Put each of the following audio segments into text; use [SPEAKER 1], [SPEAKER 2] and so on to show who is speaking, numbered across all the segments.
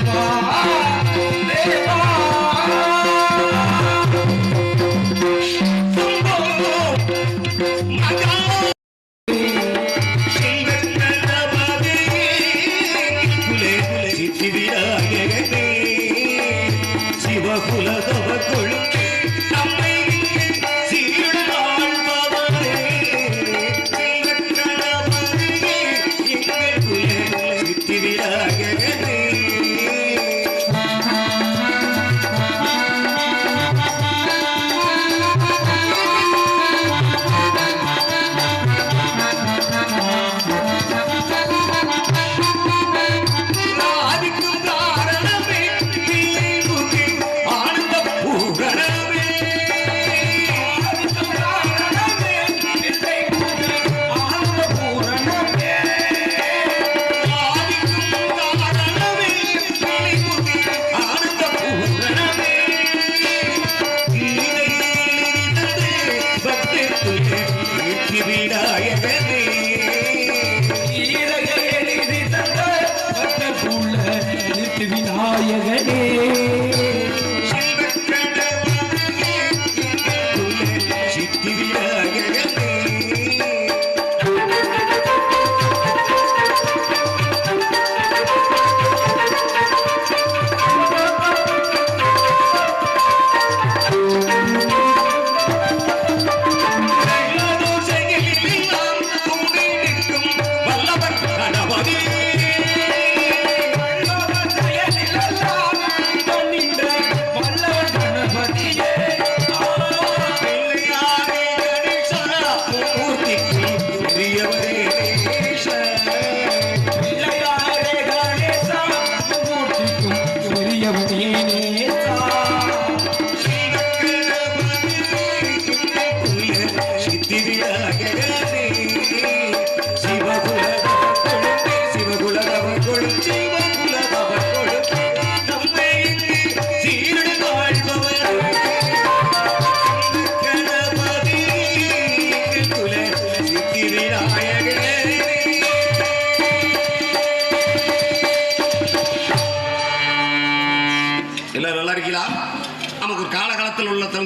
[SPEAKER 1] Bye.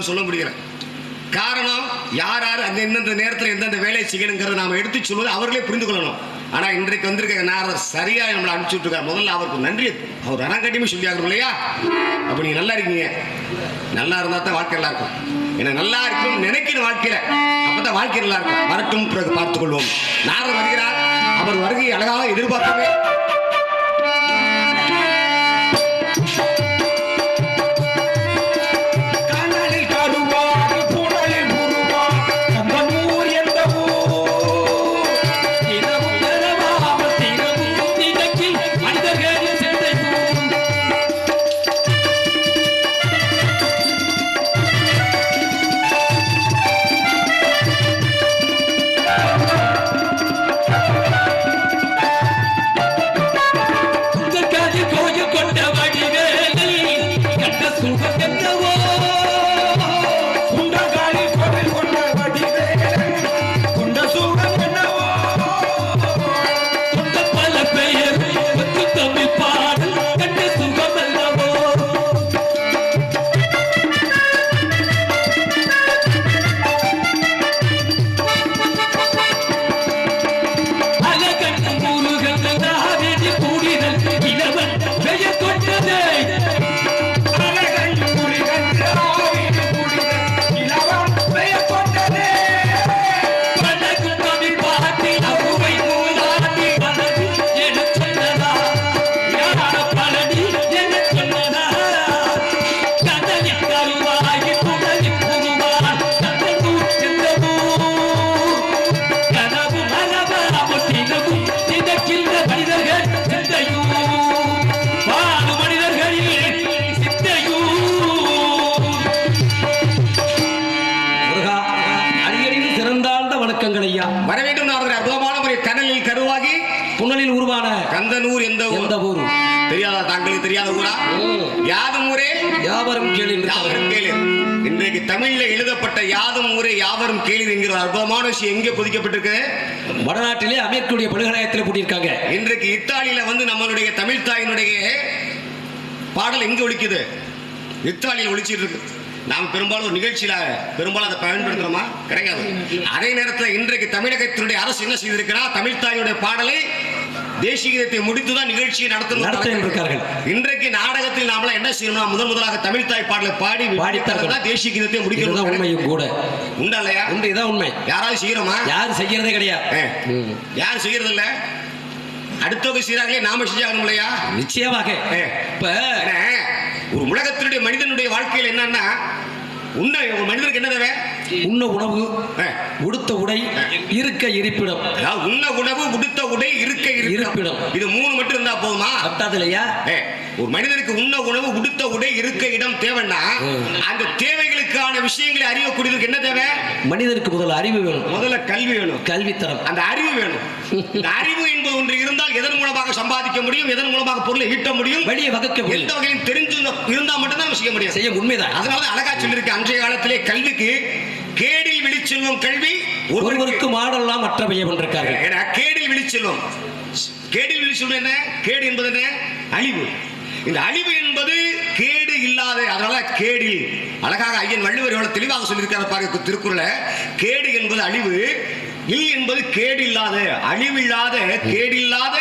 [SPEAKER 1] சொல்ல முடியல. காரணம் யார் யார் அந்த எந்தெந்த நேரத்தில் எந்தெந்த வேலையை செய்யணுங்கிறத நாம எடுத்து சொல்வது அவர்களே புரிந்து கொள்ளணும். ஆனா இன்றைக்கு வந்திருக்க நாரதர் சரியா நம்மளை அனுப்பிச்சு விட்டுருக்காரு. முதல்ல அவருக்கு நன்றி அவர் அறங்கட்டியுமே சொல்லி ஆகணும் இல்லையா? அப்போ நீங்க நல்லா இருக்கீங்க. நல்லா இருந்தால் தான் வாழ்க்கை நல்லா இருக்கும். ஏன்னா நல்லா இருக்கும் நினைக்கிற வாழ்க்கையில அப்பதான் வாழ்க்கை நல்லா இருக்கும். வரட்டும் பிறகு பார்த்துக் கொள்வோம் நாரதர் வருகிறார். அவர் வருகை அழகாக எதிர்பார்க்கவே தெரியாதா தாங்களுக்கு தெரியாத ஊரா. யாதும் ஊரே
[SPEAKER 2] யாவரும்
[SPEAKER 1] யாவரும் கேளீர். இன்றைக்கு தமிழ்ல எழுதப்பட்ட யாதும் ஊரே யாவரும் கேளீர் என்கிற அற்புதமான விஷயம் எங்கே பொதிக்கப்பட்டிருக்கு?
[SPEAKER 2] வடநாட்டிலே அமெரிக்கனுடைய பல்கலைக்கழகத்தில் கூட்டியிருக்காங்க
[SPEAKER 1] இன்றைக்கு இத்தாலியில வந்து நம்மளுடைய தமிழ் தாயினுடைய பாடல் எங்க ஒலிக்குது? இத்தாலியில் ஒலிச்சிட்டு இருக்கு நாம் பெரும்பாலும் ஒரு நிகழ்ச்சியில பெரும்பாலும் அதை பயன்படுத்துறோமா? கிடையாது. அதே நேரத்தில் இன்றைக்கு தமிழகத்தினுடைய அரசு என்ன செய்திருக்கிறா தமிழ் தாயினுடைய பாடலை தேசிய கீதத்தை முடித்துதான் நிகழ்ச்சியை
[SPEAKER 2] நடத்த
[SPEAKER 1] நடத்த
[SPEAKER 2] இருக்கார்கள்
[SPEAKER 1] இன்றைக்கு நாடகத்தில் நாமலாம் என்ன செய்யணும் முதல் முதலாக தமிழ் தாய் பாடலை பாடி
[SPEAKER 2] பாடித்தான்
[SPEAKER 1] தான் தேசிய கீதத்தை முடிக்கணும்.
[SPEAKER 2] உண்மையும் கூட.
[SPEAKER 1] உண்டா இல்லையா?
[SPEAKER 2] உண்டு இதான் உண்மை.
[SPEAKER 1] யாராவது செய்யறோமா
[SPEAKER 2] யாரும் செய்யறதே கிடையாது.
[SPEAKER 1] யாரும் செய்யறது இல்ல? அடுத்தவங்க செய்யறாங்களே நாம செஞ்சாகணும் இல்லையா?
[SPEAKER 2] நிச்சயமாக. இப்ப
[SPEAKER 1] ஒரு உலகத்தினுடைய மனிதனுடைய வாழ்க்கையில் என்னன்னா உன்ன ஒரு மனிதனுக்கு என்ன தேவை
[SPEAKER 2] உண்ண உணவு உடுத்த உடை இருக்க இருப்பிடம்.
[SPEAKER 1] அதாவது உண்ண உணவு உடுத்த உடை இருக்க இருப்பிடம். இது மூணு மட்டும் இருந்தா போதுமா?
[SPEAKER 2] பத்தாது இல்லையா
[SPEAKER 1] ஏ, ஒரு மனிதனுக்கு உண்ண உணவு உடுத்த உடை இருக்க இடம் தேவைன்னா. அந்த தேவைகளுக்கான விஷயங்களை அறியக்கூடியதுக்கு என்ன தேவை?
[SPEAKER 2] மனிதனுக்கு முதல்ல அறிவு வேணும்.
[SPEAKER 1] முதல்ல கல்வி வேணும்.
[SPEAKER 2] கல்வித்தரம்.
[SPEAKER 1] அந்த அறிவு வேணும். இந்த அறிவு என்பது ஒன்று இருந்தால் எதன் மூலமாக சம்பாதிக்க முடியும் எதன் மூலமாக பொருளை ஈட்ட முடியும்?
[SPEAKER 2] வழியை வகுக்க
[SPEAKER 1] எந்த
[SPEAKER 2] முடியும்
[SPEAKER 1] வகையிலும் தெரிஞ்சு இருந்தா மட்டும்தான் செய்ய முடியும்.
[SPEAKER 2] செய்ய உண்மைதான்.
[SPEAKER 1] அதனால தான் அழகா சொல்லியிருக்கு அன்றைய காலத்திலே கல்விக்கு கேடில் விழிச்செல்வம் கல்வி
[SPEAKER 2] ஒருவருக்கு மாடெல்லாம் மற்றவையை
[SPEAKER 1] ஏன்னா, கேடில் விழிச்செல்வம். கேடில் விழிச்செல்வம் என்ன? கேடு என்பது என்ன? அழிவு. இந்த அழிவு என்பது கேடு இல்லாத அதனால கேடில். அழகாக ஐயன் வள்ளுவர் எவ்வளவு தெளிவாக சொல்லியிருக்காரு பாருங்க திருக்குறள. கேடு என்பது அழிவு. இல் என்பது கேடு இல்லாத அழிவில்லாத கேடில்லாத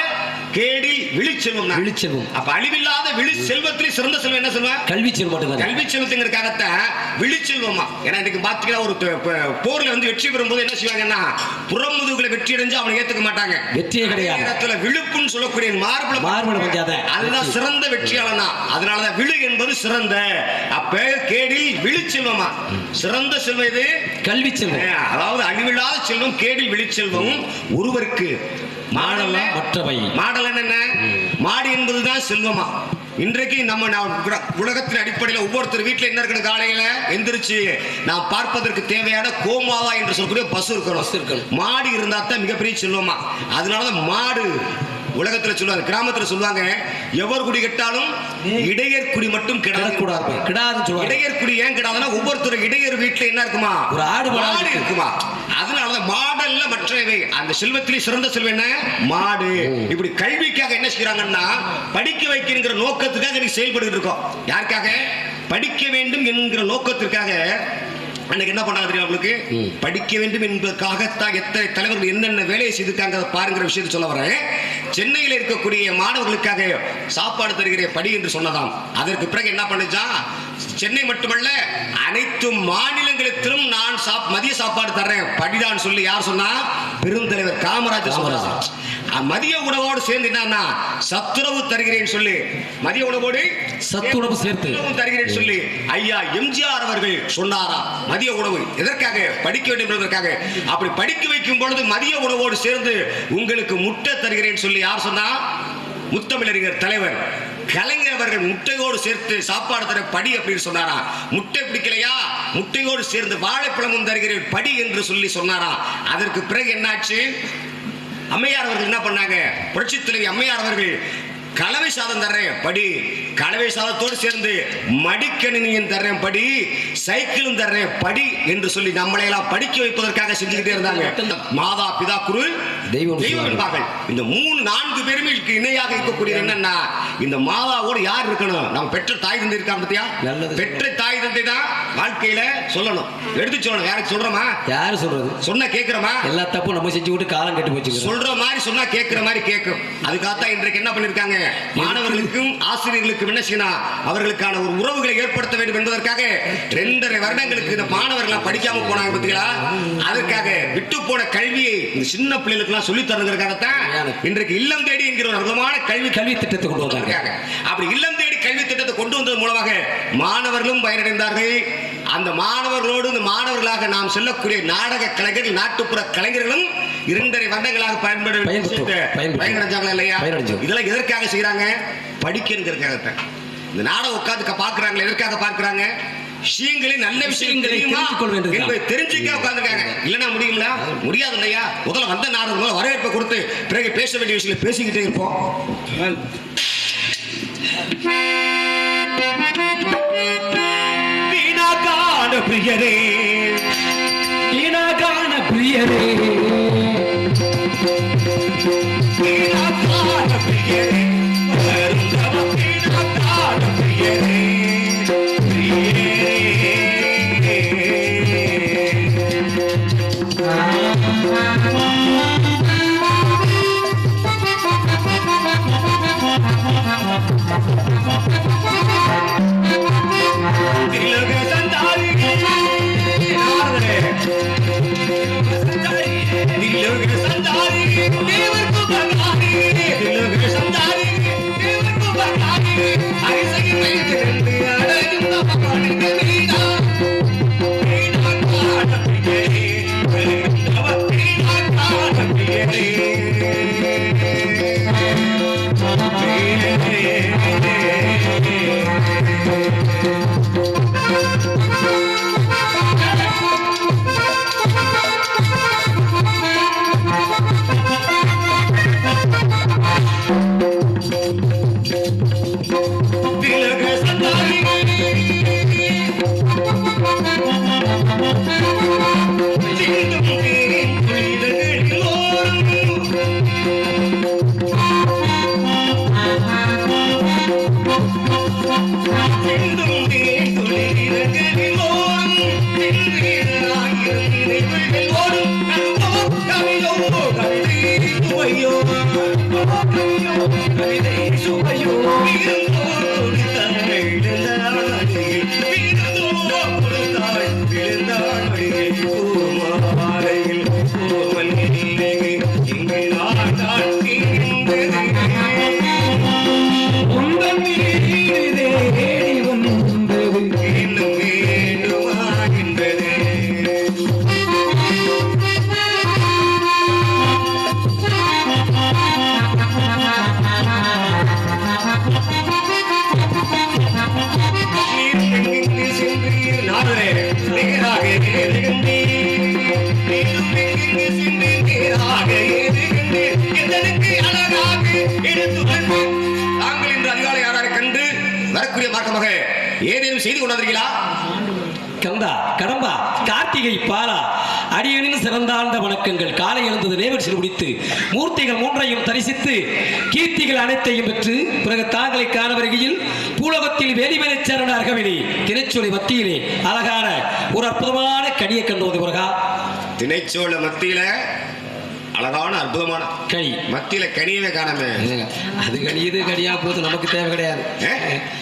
[SPEAKER 1] கேடில் விழிச்செல்வம்.
[SPEAKER 2] விழிச்செல்வம்.
[SPEAKER 1] அப்ப அழிவில்லாத விழி செல்வத்திலே சிறந்த செல்வம் என்ன சொல்லுவேன்
[SPEAKER 2] கல்வி செல்வம்
[SPEAKER 1] கல்வி செலுத்துங்கிறதுக்காகத்தான் விழிச்செல்வமா. ஏன்னா இன்னைக்கு பாத்தீங்கன்னா ஒரு போர்ல வந்து வெற்றி பெறும்போது என்ன செய்வாங்கன்னா புறமுதுகுல வெற்றி அடைஞ்சு அவனை ஏத்துக்க மாட்டாங்க.
[SPEAKER 2] வெற்றியே கிடையாது.
[SPEAKER 1] நேரத்துல விழுப்புன்னு சொல்லக்கூடிய மார்புல
[SPEAKER 2] மார்பள பஞ்சாத
[SPEAKER 1] அதுதான் சிறந்த வெற்றியாளன். தான் அதனாலதான் விழு என்பது சிறந்த. அப்ப கேடில் விழிச்செல்வமா. சிறந்த செல்வம் இது
[SPEAKER 2] கல்வி செல்வம்.
[SPEAKER 1] அதாவது அழிவில்லாத செல்வம் கேடில் விழிச்செல்வம் ஒருவருக்கு.
[SPEAKER 2] மாடெல்லாம் மற்றவை.
[SPEAKER 1] மாடல் என்ன? மாடு என்பதுதான் செல்வமா? இன்றைக்கு நம்ம நான் உல- உலகத்தின் அடிப்படையில் ஒவ்வொருத்தர் வீட்டில் என்ன இருக்கணும் காலையில? எந்திரிச்சு நாம் பார்ப்பதற்கு தேவையான கோமாவா என்று சொல்லக்கூடிய பசு இருக்கணும்.
[SPEAKER 2] பசு இருக்கணும்.
[SPEAKER 1] மாடு இருந்தா தான் மிகப்பெரிய செல்வமா? அதனாலதான் மாடு உலகத்துல சொல்லுவாங்க கிராமத்துல சொல்லுவாங்க எவர் குடி கெட்டாலும் இடையர் குடி மட்டும் கிடக்கூடாது.
[SPEAKER 2] கிடாதுன்னு சொல்லுவாங்க.
[SPEAKER 1] இடையர் குடி ஏன் கிடாதுன்னா ஒவ்வொருத்தர் இடையர் வீட்டுல என்ன இருக்குமா?
[SPEAKER 2] ஒரு ஆடு மாடு
[SPEAKER 1] மாடு இருக்குமா? அதனாலதான் மாடல்ல மற்றவை. அந்த செல்வத்திலே சிறந்த செல்வம் என்ன? மாடு. இப்படி கல்விக்காக என்ன செய்யறாங்கன்னா படிக்க வைக்கிற நோக்கத்துக்காக நீ செயல்பட்டு இருக்கோம். யாருக்காக? படிக்க வேண்டும் என்கிற நோக்கத்திற்காக அன்னைக்கு என்ன பண்ணாங்க தெரியும் அவங்களுக்கு படிக்க வேண்டும் என்பதற்காகத்தான் எத்தனை தலைவர்கள் என்னென்ன வேலையை செய்திருக்காங்க அதை பாருங்கிற விஷயத்தை சொல்ல வரேன். சென்னையில் இருக்கக்கூடிய மாணவர்களுக்காக சாப்பாடு தருகிற படி என்று சொன்னதாம். அதற்கு பிறகு என்ன பண்ணுச்சா? சென்னை மட்டுமல்ல அனைத்து மாநிலங்களிலும் நான் மதிய சாப்பாடு தர்றேன். படிதான் சொல்லி யார் சொன்னா? பெருந்தலைவர் காமராஜர் அஹ் மதிய உணவோடு சேர்ந்து என்னன்னா சத்துணவு தருகிறேன் சொல்லி. மதிய உணவோடு
[SPEAKER 2] சத்துணவு சேர்த்து.
[SPEAKER 1] தருகிறேன் சொல்லி. ஐயா எம்ஜிஆர் அவர்கள் சொன்னாரா மதிய உணவு எதற்காக? படிக்க வேண்டும் என்பதற்காக. அப்படி படிக்க வைக்கும் பொழுது மதிய உணவோடு சேர்ந்து உங்களுக்கு முட்டை தருகிறேன் சொல்லி. யார் சொன்னா? முத்தமிழறிஞர் தலைவர். கலைஞர் அவர்கள் முட்டையோடு சேர்த்து சாப்பாடு தர படி அப்படின்னு சொன்னாரா? முட்டை பிடிக்கலையா? முட்டையோடு சேர்ந்து வாழைப்பழமும் தருகிறேன் படி என்று சொல்லி சொன்னாரா? அதற்கு பிறகு என்னாச்சு? அம்மையார் அவர்கள் என்ன பண்ணாங்க புரட்சி தலைவி அம்மையார் அவர்கள் கலவை சாதம் தர்றேன். படி. கலவை சாதத்தோடு சேர்ந்து மடிக்கணினியும் தர்றேன். படி. சைக்கிளும் தர்றேன். படி என்று சொல்லி நம்மளை எல்லாம் படிக்க வைப்பதற்காக செஞ்சுக்கிட்டே இருந்தாங்க. மாதா பிதா குரு
[SPEAKER 2] தெய்வம்
[SPEAKER 1] தெய்வம் என்பார்கள். இந்த மூணு நான்கு பேருமே இணையாக இருக்கக்கூடியது என்னன்னா இந்த மாதாவோடு யார் இருக்கணும்? நம்ம பெற்ற தாய் தந்தை இருக்கா பத்தியா?
[SPEAKER 2] நல்லது.
[SPEAKER 1] பெற்ற தாய் தந்தை தான் வாழ்க்கையில சொல்லணும். எடுத்து சொல்லணும். யாருக்கு சொல்றோமா?
[SPEAKER 2] யாரு சொல்றது?
[SPEAKER 1] சொன்னா கேக்குறோமா?
[SPEAKER 2] எல்லா தப்பும் நம்ம செஞ்சு விட்டு காலம் கெட்டு போச்சுக்கிறோம்
[SPEAKER 1] சொல்ற மாதிரி சொன்னா கேட்கிற மாதிரி கேட்கும் அதுக்காகத்தான் இன்றைக்கு என்ன பண்ணிருக்காங்க? மாணவர்களுக்கும் ஆசிரியர்களுக்கும் என்ன செய்யணும் அவர்களுக்கான ஒரு உறவுகளை ஏற்படுத்த வேண்டும் என்பதற்காக ரெண்டரை வருடங்களுக்கு இந்த மாணவர்கள் படிக்காம போனாங்க பார்த்தீங்களா அதற்காக விட்டு போன கல்வியை இந்த சின்ன பிள்ளைகளுக்கு எல்லாம் சொல்லி தரதுக்காகத்தான் இன்றைக்கு இல்லம் தேடி என்கிற ஒரு அற்புதமான கல்வி
[SPEAKER 2] கல்வி திட்டத்தை கொண்டு வந்தாங்க.
[SPEAKER 1] அப்படி இல்லம் தேடி கல்வி திட்டத்தை கொண்டு வந்தது மூலமாக மாணவர்களும் பயனடைந்தார்கள். அந்த மாணவர்களோடு இந்த மாணவர்களாக நாம் செல்லக்கூடிய நாடக கலைஞர்கள் நாட்டுப்புற கலைஞர்களும் இரண்டரை வருடங்களாக பயன்பட. பயனடைஞ்சாங்களா இல்லையா. இதெல்லாம் எதற்காக செய்யறாங்க படிக்கிறதுக்காகத்தான் இந்த நாடகம் உட்கார்ந்து பார்க்கறாங்களே எதற்காக பார்க்கறாங்க? விஷயங்களை நல்ல விஷயங்களை. என்பதை தெரிஞ்சுக்க உட்கார்ந்துருக்காங்க. இல்லைன்னா முடியுங்களா? முடியாது. இல்லையா? முதல்ல வந்த நாடகம் முதல்ல வரவேற்பை கொடுத்து பிறகு பேச வேண்டிய விஷயங்களை பேசிக்கிட்டே இருப்போம்.
[SPEAKER 3] வீணாகான பிரியரே வீணாகான பிரியரே. I want
[SPEAKER 2] to be மாளிகை பாலா. அடியனின் சிறந்தாழ்ந்த வணக்கங்கள். காலை எழுந்தது நேவர் முடித்து மூர்த்திகள் மூன்றையும் தரிசித்து கீர்த்திகள் அனைத்தையும் பெற்று பிறகு தாங்களை காண வருகையில் பூலகத்தில் வேலிமலை சரண அகவினி திரைச்சொலி மத்தியிலே அழகான ஒரு அற்புதமான கனியை கண்டு வந்து முருகா.
[SPEAKER 1] திணைச்சோழ மத்தியில அழகான அற்புதமான.
[SPEAKER 2] கனி.
[SPEAKER 1] மத்தியில கனியவே காணாம.
[SPEAKER 2] அது கனியுது கனியா போது நமக்கு தேவை கிடையாது?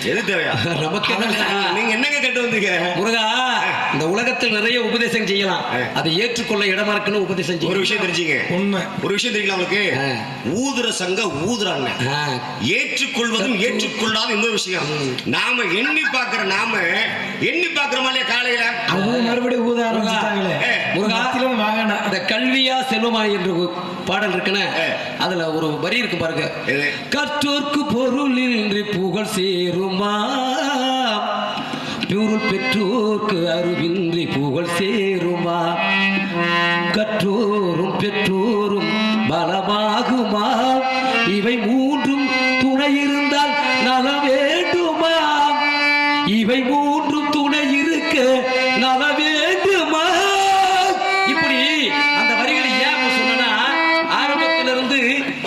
[SPEAKER 1] எது தேவையா?
[SPEAKER 2] நமக்கு என்ன
[SPEAKER 1] நீங்க என்னங்க கட்டு வந்தீங்க?
[SPEAKER 2] முருகா இந்த உலகத்தில் நிறைய உபதேசம் செய்யலாம். அதை ஏற்றுக்கொள்ள இடமா இருக்குன்னு உபதேசம்
[SPEAKER 1] ஒரு
[SPEAKER 2] செய்யும்
[SPEAKER 1] விஷயம் தெரிஞ்சுங்க.
[SPEAKER 4] உண்மை.
[SPEAKER 1] ஒரு விஷயம் உங்களுக்கு?
[SPEAKER 2] ஆ.
[SPEAKER 1] ஊதுற சங்க ஊதுறாங்க. ஏற்றுக்கொள்வதும் ஏற்றுக்கொள்ளாத இன்னொரு விஷயம். நாம எண்ணி பார்க்கிற நாம எண்ணி பார்க்கிறோமா இல்லையா காலையில.
[SPEAKER 4] அது மறுபடியும் ஊத ஆரம்பிச்சிட்டாங்களே.
[SPEAKER 1] ஏ,
[SPEAKER 2] முருகா அந்த கல்வியா செல்வமா என்று ஒரு பாடல் இருக்குன்னு? அதுல ஒரு வரி இருக்கு பாருங்க? கற்றோர்க்கு பொருள் இன்றி புகழ் சேருமா? பொருள் பெற்றோர்க்கு அறிவின்றி புகழ் சேருமா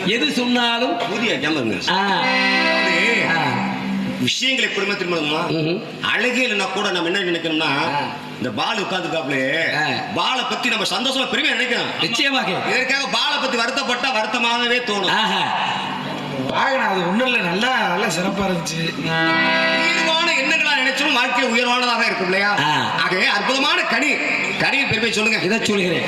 [SPEAKER 2] எது சொன்னாலும்
[SPEAKER 1] ஊதிய ஜாமருங்க
[SPEAKER 2] ஆ, ஆ,
[SPEAKER 1] விஷயங்களை திரும்பணுமா?
[SPEAKER 2] ம்ஹும்.
[SPEAKER 1] அழகே இல்லைன்னா கூட நம்ம என்ன நினைக்கணும்னா. இந்த பால் உட்காந்துருக்காப்ல
[SPEAKER 2] ஆ.
[SPEAKER 1] பாலை பத்தி நம்ம சந்தோஷமா பெருமையா நினைக்கணும்.
[SPEAKER 2] நிச்சயமாக.
[SPEAKER 1] இதற்காக பாலை பத்தி வருத்தப்பட்டா வருத்தமாகவே தோணும்.
[SPEAKER 4] வாங்கினா அது ஒண்ணும் இல்லை. நல்லா நல்லா சிறப்பா இருந்துச்சு.
[SPEAKER 1] உயர்வான எண்ணங்களா நினைச்சோம் வாழ்க்கை உயர்வானதாக இருக்கும் இல்லையா. ஆகவே அற்புதமான கனி. கனியின் பெருமை சொல்லுங்க.
[SPEAKER 2] இதை சொல்கிறேன்.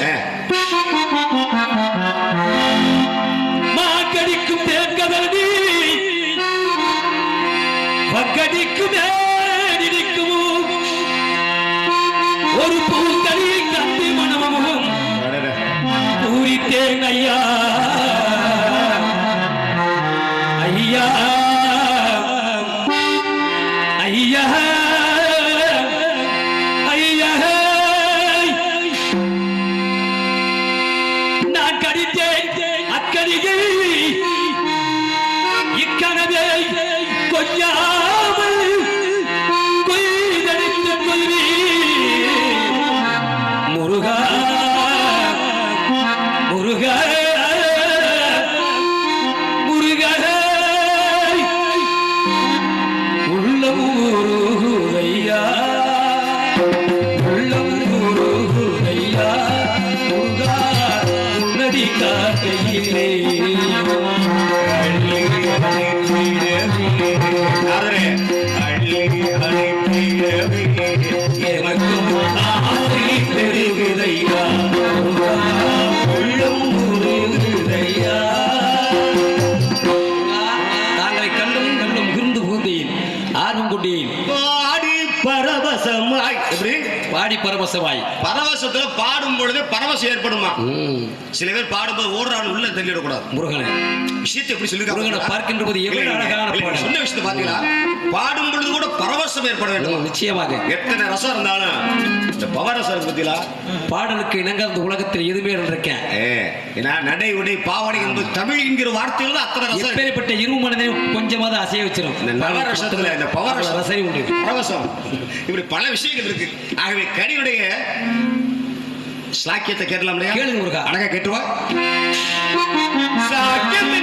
[SPEAKER 3] ஒரு பூக்கடி கந்தி மனமும் ஐயா ஐயா.
[SPEAKER 1] பாடி பரவசமாய் பரவசத்துல பாடும் பொழுது பரவசம் ஏற்படுமா? சில பேர் பாடும்போது ஓடுறான்னு உள்ள தள்ளிடக்கூடாது.
[SPEAKER 2] முருகனை.
[SPEAKER 1] விஷயத்தை எப்படி சொல்லிருக்காங்க
[SPEAKER 2] பார்க்கின்ற போது எவ்வளவு அழகான.
[SPEAKER 1] சொன்ன விஷயத்தை பாத்தீங்களா? பாடும் பொழுது கூட பரவசம் ஏற்பட வேண்டும்.
[SPEAKER 2] நிச்சயமாக.
[SPEAKER 1] எத்தனை ரசம் இருந்தாலும் இந்த பவரசம் பாத்தீங்களா?
[SPEAKER 2] பாடலுக்கு இணங்க அந்த உலகத்தில் எதுவுமே இருக்கேன்
[SPEAKER 1] ஏன்னா நடை உடை பாவாடை என்பது தமிழ் என்கிற வார்த்தைகள் அத்தனை ரசம்.
[SPEAKER 2] எப்பேற்பட்ட இரு மனதையும் கொஞ்சமாவது அசைய வச்சிரும்.
[SPEAKER 1] இந்த நவரசத்துல இந்த பவரசம்.
[SPEAKER 2] ரசனை உண்டு.
[SPEAKER 1] பரவசம். இப்படி பல விஷயங்கள் இருக்கு. ஆகவே கனியுடைய சாக்கியத்தை கேட்கலாம் இல்லையா
[SPEAKER 2] கேளுங்க முருகா.
[SPEAKER 1] அழகா கேட்டுவா சாக்கியம்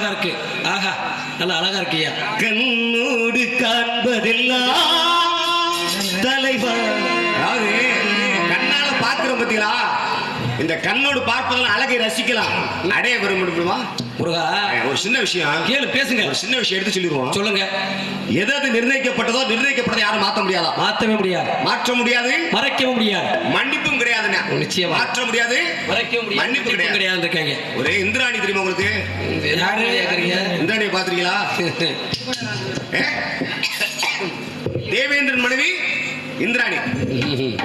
[SPEAKER 2] அழகா இருக்கு. ஆஹா நல்லா அழகா இருக்கியா?
[SPEAKER 1] கண்ணோடு காண்பதெல்லாம் தலைவர் அதாவது கண்ணால பாக்குறோம் பாத்தீங்களா? இந்த கண்ணோடு பார்ப்பதெல்லாம் அழகை ரசிக்கலாம். அடைய பெற முடியுமா
[SPEAKER 2] முருகா
[SPEAKER 1] ஒரு சின்ன விஷயம்.
[SPEAKER 2] கேளு பேசுங்க.
[SPEAKER 1] ஒரு சின்ன விஷயம் எடுத்து சொல்லிடுவோம்.
[SPEAKER 2] சொல்லுங்க.
[SPEAKER 1] எது எது நிர்ணயிக்கப்பட்டதோ நிர்ணயிக்கப்பட்டதை யாரும் மாத்த முடியாதா?
[SPEAKER 2] மாத்தவே முடியாது.
[SPEAKER 1] மாற்ற முடியாது.
[SPEAKER 2] மறைக்கவும் முடியாது.
[SPEAKER 1] மன்னிப்பும் கிடையாதுண்ணா.
[SPEAKER 2] நிச்சயமா.
[SPEAKER 1] மாற்ற முடியாது.
[SPEAKER 2] மறைக்கவும் முடியாது.
[SPEAKER 1] மன்னிப்பு கிடையாது.
[SPEAKER 2] கிடையாது. இருக்காங்க
[SPEAKER 1] ஒரே இந்திராணி தெரியுமா உங்களுக்கு? இந்திராணியை பாத்திருக்கீங்களா? தேவேந்திரன் மனைவி? இந்திராணி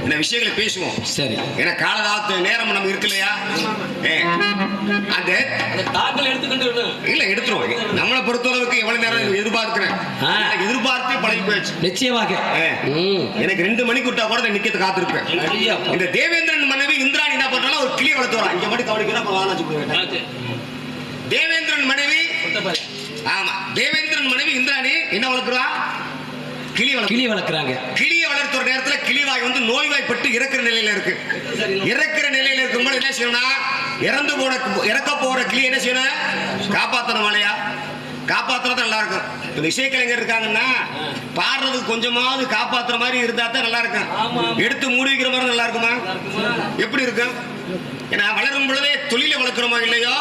[SPEAKER 1] இந்த விஷயங்களை பேசுவோம்.
[SPEAKER 2] சரி.
[SPEAKER 1] ஏன்னா காலதாத்து நேரம் நம்ம இருக்கு இல்லையா அந்த
[SPEAKER 2] தாக்கல் எடுத்துக்கொண்டு வரணும்.
[SPEAKER 1] இல்ல எடுத்துருவோம். நம்மளை பொறுத்தளவுக்கு எவ்வளவு நேரம் எதிர்பார்க்கிறேன். எதிர்பார்த்தே பழகி போயிடுச்சு
[SPEAKER 2] நிச்சயமாக.
[SPEAKER 1] எனக்கு ரெண்டு மணிக்கு விட்டா கூட நான் நிக்கத்து காத்திருப்பேன்.
[SPEAKER 2] ஐயா.
[SPEAKER 1] இந்த தேவேந்திரன் மனைவி இந்திராணி என்ன பண்றாலும் ஒரு கிளி வளர்த்து வரா இங்க மட்டும் கவனிக்கிறா தேவேந்திரன் மனைவி ஆமா. தேவேந்திரன் மனைவி இந்திராணி என்ன வளர்க்குறா? கிளி
[SPEAKER 2] கிளி வளர்க்குறாங்க.
[SPEAKER 1] கிளியை வளர்த்துற நேரத்துல கிளிவாய் வந்து நோய்வாய்ப்பட்டு இறக்குற நிலையில இருக்கு. இறக்குற நிலையில இருக்கும்போது என்ன செய்யணும்னா இறந்து போன இறக்க போற கிளி என்ன செய்யணும்? காப்பாத்தணும் இல்லையா காப்பாத்துறது நல்லா இருக்கும். இப்ப இசைக்கலைஞர் இருக்காங்கன்னா பாடுறதுக்கு கொஞ்சமாவது காப்பாத்துற மாதிரி இருந்தா தான் நல்லா இருக்கும். எடுத்து மூடி வைக்கிற மாதிரி நல்லா இருக்குமா? எப்படி இருக்கும்? ஏன்னா வளரும் பொழுதே தொழிலை வளர்க்குறோமோ இல்லையோ?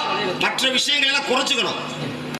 [SPEAKER 1] மற்ற விஷயங்கள் எல்லாம் குறைச்சுக்கணும்.